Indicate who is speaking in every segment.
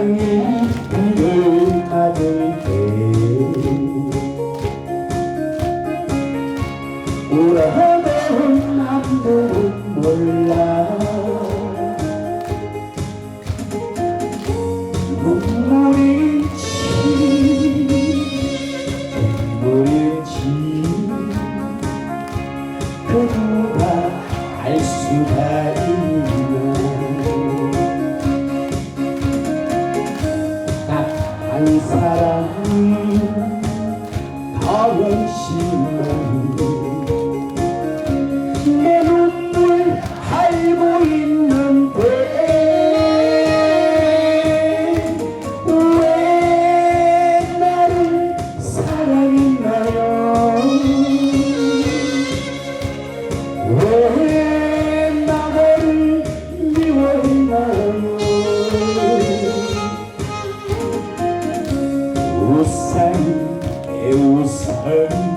Speaker 1: 은혜를 받을 때 울어본 남들은 몰라. 눈물이 지 눈물이 지그 누가 알 수가 있 나의 사랑이 다원 시. Eu teu sangue,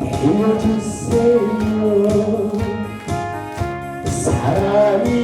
Speaker 1: teu do Senhor, sararei.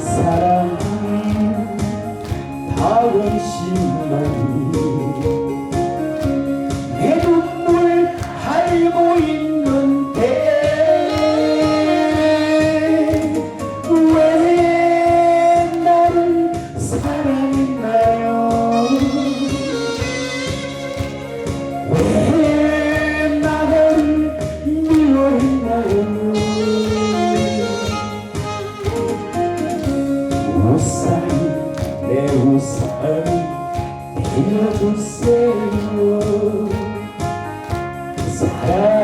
Speaker 1: 사랑이 다은 시 Deus a Filho do Senhor, será